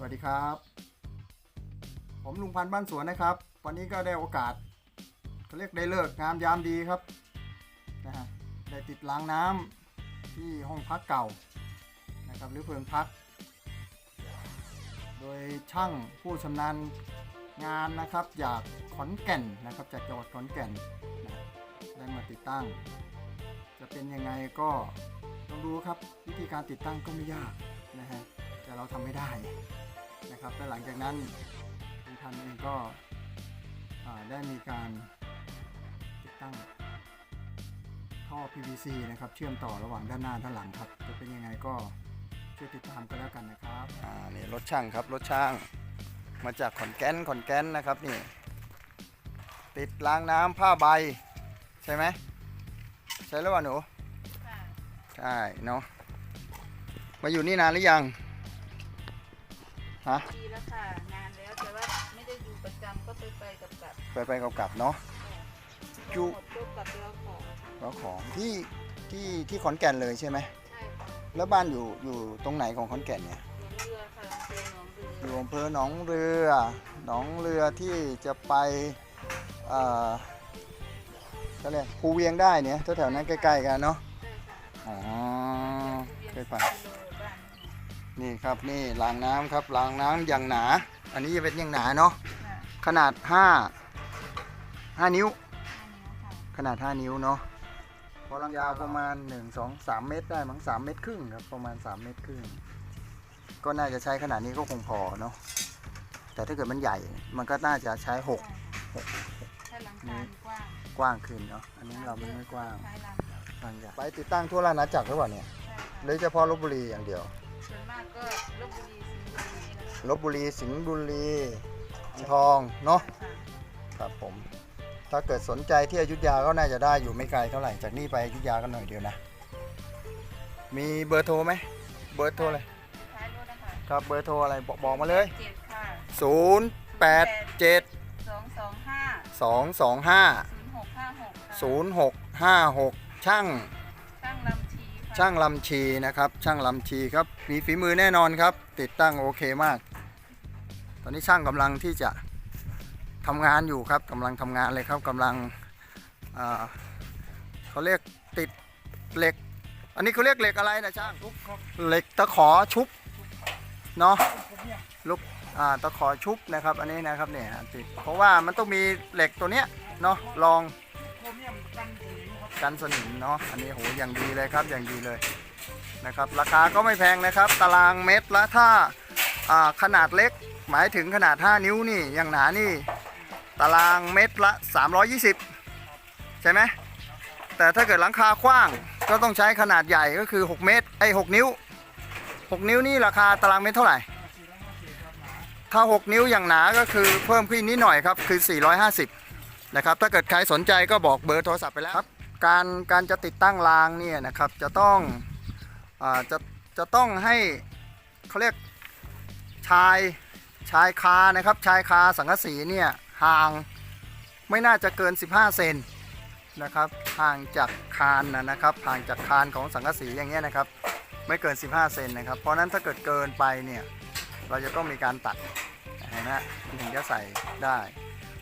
สวัสดีครับ ผมลุงพันธ์บ้านสวนนะครับ วันนี้ก็ได้โอกาสเขาเรียกได้เลิกงามยามดีครับนะฮะได้ติดล้างน้ำที่ห้องพักเก่านะครับหรือเพิงพัก โดยช่างผู้ชำนาญงานนะครับจากขอนแก่นนะครับจากจังหวัดขอนแก่นนะได้มาติดตั้ง จะเป็นยังไงก็ต้องดูครับวิธีการติดตั้งก็ไม่ยากนะฮะแต่เราทำไม่ได้ นะครับและหลังจากนั้นคุณพันธุ์เองก็อ่าได้มีการติดตั้งท่อ PVC นะครับเชื่อมต่อระหว่างด้านหน้าด้านหลังครับ จะเป็นยังไงก็ช่วยติดตามกันแล้วกันนะครับอ่านี่รถช่างครับรถช่าง มาจากขอนแก่นขอนแก่นนะครับนี่ติดล้างน้ำผ้าใบ ใช่ไหมใช่แล้ววะหนูค่ะใช่เนาะมาอยู่นี่นานหรือยัง ฮะ ดีแล้วค่ะ นานแล้วแต่ว่าไม่ได้อยู่ประจำก็ไปไปกับกับไปไปกลับๆเนาะอยู่หมดปุ๊บกลับไปเอาของแล้วของที่ที่ที่ขอนแก่นเลยใช่ไหม ใช่ค่ะแล้วบ้านอยู่อยู่ตรงไหนของขอนแก่นเนี่ย หนองเรือค่ะเป็นหนองเรืออยู่อำเภอหนองเรือ หนองเรือที่จะไปเอ่อก็เรียกภูเวียงได้เนี่ยแถวๆนั้นใกล้ๆกันเนาะ ใช่ค่ะอ๋อ เคยไป กิโลบ้า นนี่ครับนี่รางน้ำครับรางน้ำอย่างหนา อันนี้จะเป็นอย่างหนาเนาะค่ะขนาด5 5นิ้วห้านิ้วค่ะขนาด5นิ้วเนาะพอลังยาวประมาณ1 2 3เมตรได้มั้ง3เมตรครึ่งครับประมาณ3เมตรครึ่งก็น่าจะใช้ขนาดนี้ก็คงพอเนาะแต่ถ้าเกิดมันใหญ่มันก็น่าจะใช้6ถ้าหลังคามันกว้างกว้างขึ้นเนาะอันนี้เรามันไม่กว้างใช้ลำบางอย่างไปติดตั้งทั่วราชอาณาจักรหรือเปล่าเนี่ยใช่ค่ะหรือเฉพาะลบบุรีอย่างเดียว ส่วนมากก็ลบบุรีสิงห์บุรีนี่แหละลบบุรีสิงห์บุรีอ่างทองเนาะค่ะครับผม ถ้าเกิดสนใจที่อยุธยาก็น่าจะได้อยู่ไม่ไกลเท่าไหร่จากนี่ไปอยุธยาก็หน่อยเดียวนะ มีเบอร์โทรไหมเบอร์โทรเลยท้ายรถนะคะครับเบอร์โทรอะไรบอกบอกมาเลย เจ็ดค่ะ0 8 7 สองสองห้า2 2ศูนย์หกห้าหก5 0 6 5 6 ช่างช่างลำ ช่างลำชีนะครับ ช่างลำชีครับ มีฝีมือแน่นอนครับ ติดตั้งโอเคมาก ตอนนี้ช่างกำลังที่จะทำงานอยู่ครับกำลังทำงานเลยครับกำลังเขาเรียกติดเหล็ก อันนี้เขาเรียกเหล็กอะไรนะช่างเหล็กตะขอชุบเนาะลูกตะขอชุบนะครับ อันนี้นะครับเนี่ยติดเพราะว่ามันต้องมีเหล็กตัวเนี้ยเนาะรอง กันสนิมเนาะอันนี้โหอย่างดีเลยครับอย่างดีเลยนะครับ ราคาก็ไม่แพงนะครับ ตารางเมตรละถ้าาขนาดเล็ก หมายถึงขนาด 5 นิ้วนี่อย่างหนานี่ ตารางเมตรละ 320 ใช่ไหมแต่ถ้าเกิดหลังคากว้างก็ต้องใช้ขนาดใหญ่ก็คือ 6 เมตรไอ้6นิ้ว 6 นิ้วนี่ราคาตารางเมตรเท่าไหร่ ถ้า 6 นิ้วอย่างหนาก็คือเพิ่มขึ้นนิดหน่อยครับคือ 450 นะครับ ถ้าเกิดใครสนใจก็บอกเบอร์โทรศัพท์ไปแล้วครับ การการจะติดตั้งรางเนี่ยนะครับจะต้องอจะจะต้องให้เขาเรียกชายชายคานะครับชายคาสังกะสีเนี่ยห่างไม่น่าจะเกิน 15 เซนนะครับห่างจากคานนะนะครับห่างจากคานของสังกะสีอย่างเงี้ยนะครับไม่เกิน 15 เซนนะครับเพราะนั้นถ้าเกิดเกินไปเนี่ยเราจะต้องมีการตัดเห็นไหมฮะถึงจะใส่ได้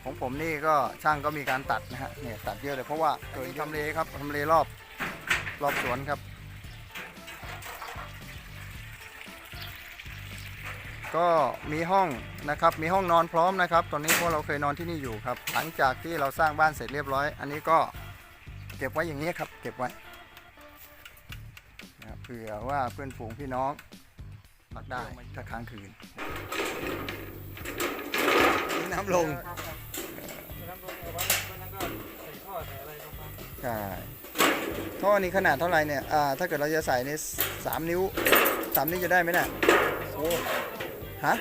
ของผมนี่ก็ช่างก็มีการตัดนะฮะเนี่ยตัดเยอะเลยเพราะว่าเกิดทำเลครับทำเลรอบรอบสวนครับ ก็มีห้องนะครับมีห้องนอนพร้อมนะครับ ตอนนี้พวกเราเคยนอนที่นี่อยู่ครับ หลังจากที่เราสร้างบ้านเสร็จเรียบร้อย อันนี้ก็เก็บไว้อย่างนี้ครับ เก็บไว้นะเผื่อว่าเพื่อนฝูงพี่น้องรักได้ถ้าค้างคืน น้ำลง ช่ ท่อนี้ขนาดเท่าไหร่เนี่ย อ่า ถ้าเกิดเราจะใส่ในสามนิ้วสามนิ้วจะได้ไหมเนี่ยโอ้ฮะ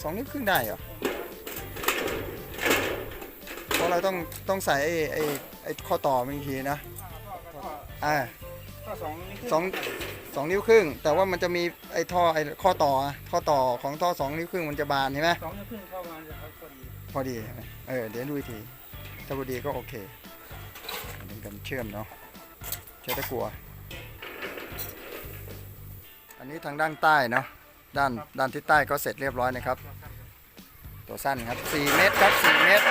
สองนิ้วครึ่งได้เหรอ เพราะเราต้องต้องใส่ไอ้ไอ้ไอ้ข้อต่อมันอีกทีนะ อ่าก็สองนิ้วสองสองนิ้วครึ่ง แต่ว่ามันจะมีไอ้ท่อไอ้ข้อต่ออะข้อต่อของท่อสองนิ้วครึ่งมันจะบานใช่ไหมสองนิ้วครึ่งเข้ามาจะครับพอดี พอดีใช่ไหมเออ เดี๋ยวดูอีกที ถ้าพอดีก็โอเคอันนี้กันเชื่อมเนาะใช้ตะกัว อันนี้ทางด้านใต้เนาะด้านด้านทิศใต้ก็เสร็จเรียบร้อยนะครับ ตัวสั้นครับ 4 เมตรครับ 4 เมตร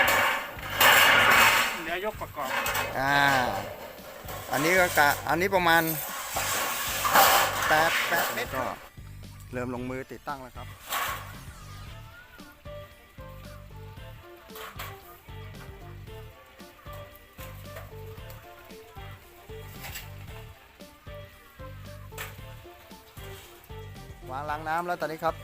เดี๋ยวยกประกอบอ่าอันนี้ก็กะอันนี้ประมาณ8 8เมตรก็เริ่มลงมือติดตั้งแล้วครับ วางล้างน้ำแล้วตอนนี้ครับ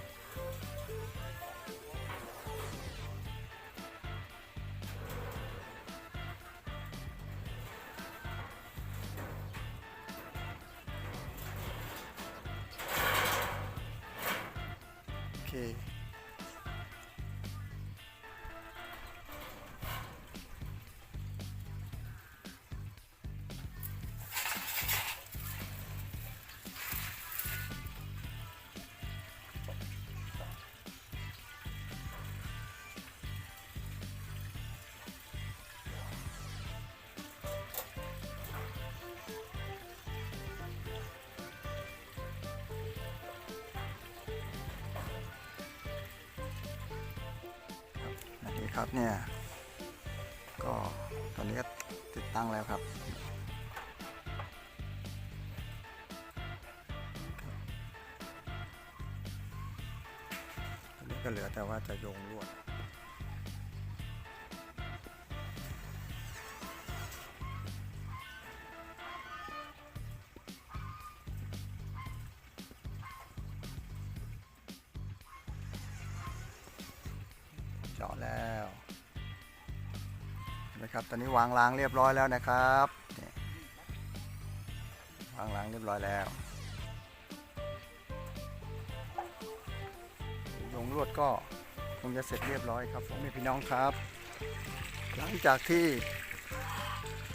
โอเค ครับเนี่ย ก็ตอนนี้ก็ติดตั้งแล้วครับ ตอนนี้ก็เหลือแต่ว่าจะโยงลวด นไหมครับ ตอนนี้วางรางเรียบร้อยแล้วนะครับวางรางเรียบร้อยแล้วโยงลวดก็คงจะเสร็จเรียบร้อยครับผมพี่น้องครับ หลังจากที่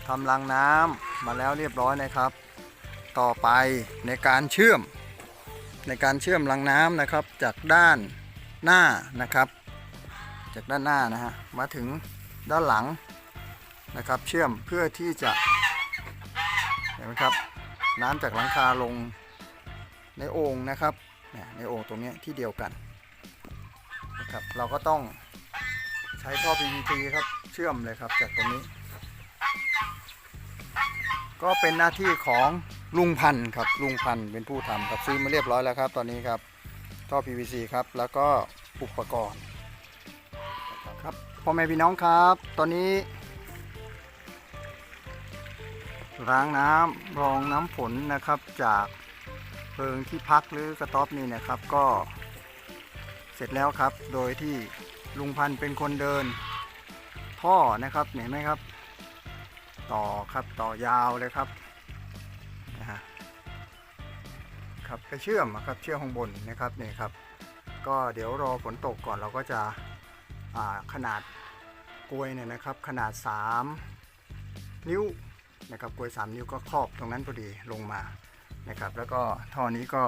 ทำรางน้ำมาแล้วเรียบร้อยนะครับ ต่อไปในการเชื่อม ในการเชื่อมรางน้ำนะครับ จากด้านหน้านะครับ จากด้านหน้านะฮะมาถึงด้านหลัง นะครับ เชื่อมเพื่อที่จะเห็นไหมครับ น้ำจากหลังคาลงในโอ่งนะครับในโอ่งตรงนี้ที่เดียวกันนะครับเราก็ต้องใช้ท่อ PVC ครับเชื่อมเลยครับจากตรงนี้ ก็เป็นหน้าที่ของลุงพันธ์ครับลุงพันธ์เป็นผู้ทำครับซื้อมาเรียบร้อยแล้วครับ ตอนนี้ครับท่อ PVC ครับแล้วก็อุปกรณ์ครับพ่อแม่พี่น้องครับ ตอนนี้ ล้างน้ำรองน้ำฝนนะครับ จากเพลิงที่พักหรือกระต๊อบนี่นะครับ ก็เสร็จแล้วครับ โดยที่ลุงพันเป็นคนเดิน ท่อนะครับเห็นไหมครับ ต่อครับต่อยาวเลยครับนะฮะครับไปเชื่อมครับเชื่อมข้างบนนะครับนี่ครับ ก็เดี๋ยวรอฝนตกก่อนเราก็จะขนาดกลวยเนี่ยนะครับ ขนาด 3 นิ้ว นะครับกลวย 3 นิ้วก็ครอบตรงนั้นพอดีลงมานะครับ แล้วก็ท่อนี้ก็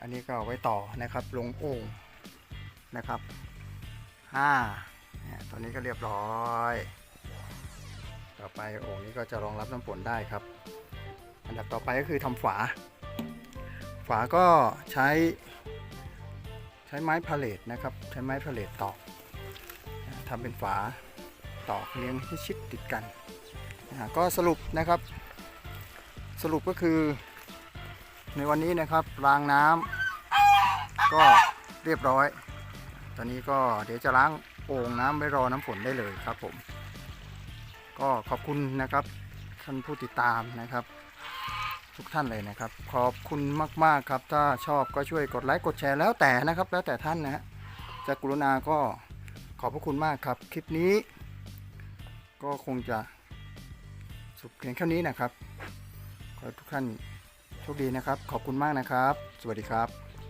อันนี้ก็ไว้ต่อนะครับลงโอ่งนะครับห้าเนี่ยตัวนี้ก็เรียบร้อย ต่อไปโอ่งนี้ก็จะรองรับน้ำฝนได้ครับ อันดับต่อไปก็คือทำฝา ฝาก็ใช้ใช้ไม้พาเลตนะครับ ใช้ไม้พาเลตตอกทำเป็นฝาตอกเลี้ยงให้ชิดติดกัน ก็สรุปนะครับ สรุปก็คือ ในวันนี้นะครับรางน้ำก็เรียบร้อย ตอนนี้ก็เดี๋ยวจะล้างโอ่งน้ำไว้รอน้ำฝนได้เลยครับผม ก็ขอบคุณนะครับท่านผู้ติดตามนะครับ ทุกท่านเลยนะครับ ขอบคุณมาก ๆ ครับ ถ้าชอบก็ช่วยกดไลค์กดแชร์แล้วแต่นะครับ แล้วแต่ท่านนะฮะจะกรุณาก็ขอบพระคุณมากครับ คลิปนี้ ก็คงจะ สุดเพียงแค่นี้นะครับ ขอทุกท่านโชคดีนะครับ ขอบคุณมากนะครับ สวัสดีครับ